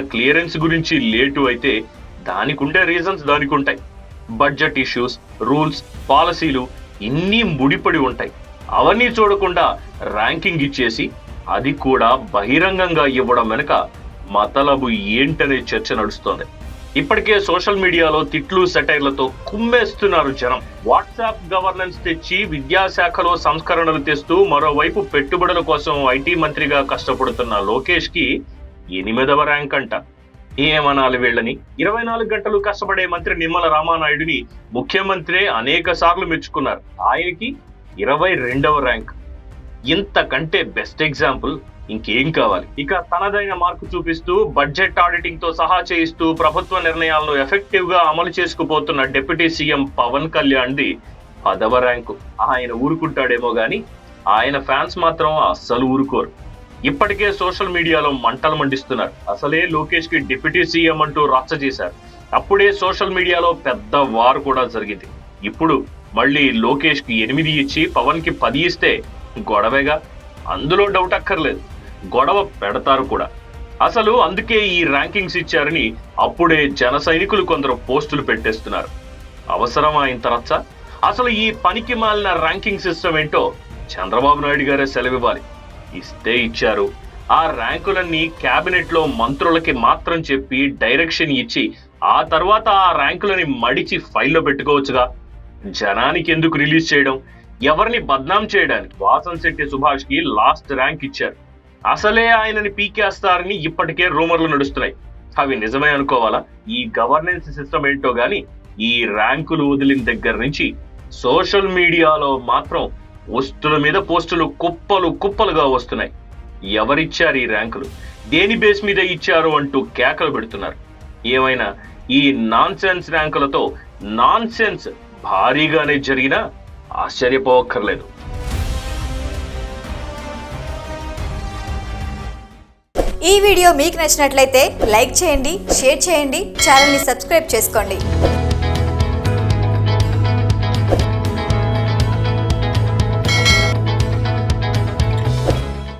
Clearance గురించి late అయితే దానికి ఉండే రీజన్స్ దానికి ఉంటాయి బడ్జెట్ ఇష్యూస్ రూల్స్ పాలసీలు ఇన్ని ముడిపడి ఉంటాయి. అవన్నీ చూడకుండా ర్యాంకింగ్ ఇచ్చేసి అది కూడా బహిరంగంగా ఇవ్వడం వెనుక మతలబు ఏంటనే చర్చ నడుస్తోంది. ఇప్పటికే సోషల్ మీడియాలో తిట్లు సెటైర్లతో కుమ్మేస్తున్నారు జనం. వాట్సాప్ గవర్నెన్స్ తెచ్చి విద్యాశాఖలో సంస్కరణలు తెస్తూ మరోవైపు పెట్టుబడుల కోసం ఐటీ మంత్రిగా కష్టపడుతున్న లోకేష్కి ఎనిమిదవ ర్యాంక్ అంట ఏమనాలి వీళ్ళని? ఇరవై నాలుగు గంటలు కష్టపడే మంత్రి నిమ్మల రామానాయుడిని ముఖ్యమంత్రి అనేక సార్లు మెచ్చుకున్నారు. ఆయనకి ఇరవై రెండవ ర్యాంక్. ఇంతకంటే బెస్ట్ ఎగ్జాంపుల్ ఇంకేం కావాలి? ఇక తనదైన మార్కు చూపిస్తూ బడ్జెట్ ఆడిటింగ్తో సహా చేయిస్తూ ప్రభుత్వ నిర్ణయాలను ఎఫెక్టివ్గా అమలు చేసుకుపోతున్న డిప్యూటీ సీఎం పవన్ కళ్యాణ్ ది పదవ ర్యాంకు. ఆయన ఊరుకుంటాడేమో గాని ఆయన ఫ్యాన్స్ మాత్రం అస్సలు ఊరుకోరు. ఇప్పటికే సోషల్ మీడియాలో మంటలు మండిస్తున్నారు. అసలే లోకేష్కి డిప్యూటీ సీఎం అంటూ రచ్చ చేశారు. అప్పుడే సోషల్ మీడియాలో పెద్ద వార్ కూడా జరిగింది. ఇప్పుడు మళ్ళీ లోకేష్కి ఎనిమిది ఇచ్చి పవన్కి పది ఇస్తే గొడవేగా? అందులో డౌట్ అక్కర్లేదు. గొడవ పెడతారు కూడా. అసలు అందుకే ఈ ర్యాంకింగ్స్ ఇచ్చారని అప్పుడే జన సైనికులు కొందరు పోస్టులు పెట్టేస్తున్నారు. అవసరమా ఇంత రచ్చ? అసలు ఈ పనికి మాలిన ర్యాంకింగ్ సిస్టమ్ ఏంటో చంద్రబాబు నాయుడు గారే సెలవివ్వాలి. ఇస్తే ఇచ్చారు. ఆ ర్యాంకులన్నీ క్యాబినెట్లో లో మంత్రులకి మాత్రం చెప్పి డైరెక్షన్ ఇచ్చి ఆ తర్వాత ఆ ర్యాంకులని మడిచి ఫైల్లో పెట్టుకోవచ్చుగా. జనానికి ఎందుకు రిలీజ్ చేయడం? ఎవరిని బద్నాం చేయడానికి? వాసన్ శెట్టి సుభాష్కి లాస్ట్ ర్యాంక్ ఇచ్చారు. అసలే ఆయనని పీకేస్తారని ఇప్పటికే రూమర్లు నడుస్తున్నాయి. అవి నిజమే అనుకోవాలా? ఈ గవర్నెన్స్ సిస్టమ్ ఏంటో గాని ఈ ర్యాంకులు వదిలిన దగ్గర నుంచి సోషల్ మీడియాలో మాత్రం పోస్టుల మీద పోస్టులు కుప్పలు కుప్పలుగా వస్తున్నాయి. ఎవరిచ్చారు ఈ ర్యాంకులు? దేని బేస్ మీద ఇచ్చారు అంటూ కేకలు పెడుతున్నారు. ఏమైనా ఈ నాన్ సెన్స్ ర్యాంకులతో నాన్ సెన్స్ భారీగానే జరిగినా ఆశ్చర్యపోవక్కర్లేదు ఈ వీడియో మీకు నచ్చినట్లయితే లైక్ చేయండి షేర్ చేయండి ఛానల్ని సబ్స్క్రైబ్ చేసుకోండి.